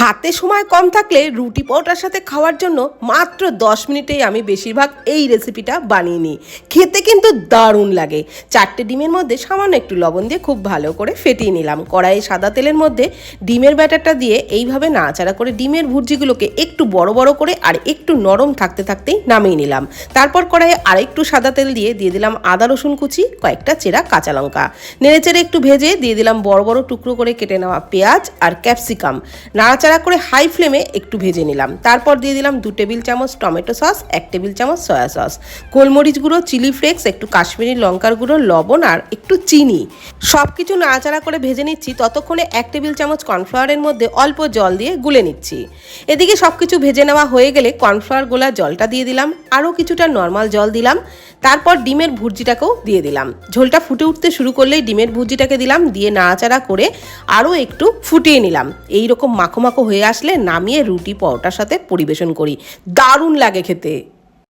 হাতে সময় কম থাকলে রুটি পরোটার সাথে খাওয়ার জন্য মাত্র দশ মিনিটেই আমি বেশিরভাগ এই রেসিপিটা বানিয়ে নিই। খেতে কিন্তু দারুণ লাগে। চারটে ডিমের মধ্যে সামান্য একটু লবণ দিয়ে খুব ভালো করে ফেটিয়ে নিলাম। কড়াইয়ে সাদা তেলের মধ্যে ডিমের ব্যাটারটা দিয়ে এইভাবে নাড়াচাড়া করে ডিমের ভুর্জিগুলোকে একটু বড় বড় করে আর একটু নরম থাকতে থাকতেই নামিয়ে নিলাম। তারপর কড়াইয়ে আরেকটু সাদা তেল দিয়ে দিয়ে দিলাম আদা, রসুন কুচি, কয়েকটা চেরা কাঁচা লঙ্কা। নেড়েচেড়ে একটু ভেজে দিয়ে দিলাম বড় বড় টুকরো করে কেটে নেওয়া পেঁয়াজ আর ক্যাপসিকাম। নাড়াচাড়া করে হাই ফ্লেমে একটু ভেজে নিলাম। তারপর দিয়ে দিলাম দু টেবিল চামচ টমেটো সস, এক টেবিল চামচ সয়া সস গোলমরিচ গুঁড়ো চিলি ফ্লেক্স একটু কাশ্মীরি লঙ্কার গুঁড়ো, লবণ আর একটু চিনি। সব কিছু নাড়াচাড়া করে ভেজে নিচ্ছি। ততক্ষণে এক টেবিল চামচ কর্নফ্লাওয়ারের মধ্যে অল্প জল দিয়ে গুলে নিচ্ছি। এদিকে সব কিছু ভেজে নেওয়া হয়ে গেলে কর্নফ্লাওয়ার গোলা জলটা দিয়ে দিলাম। আরও কিছুটা নর্মাল জল দিলাম। তারপর ডিমের ভুর্জিটাকেও দিয়ে দিলাম। ঝোলটা ফুটে উঠতে শুরু করলেই ডিমের ভুর্জিটাকে দিলাম। দিয়ে নাড়াচাড়া করে আরও একটু ফুটিয়ে নিলাম। এই রকম মাখো হয়ে আসলে নামিয়ে রুটি পরোটার সাথে পরিবেশন করি। দারুণ লাগে খেতে।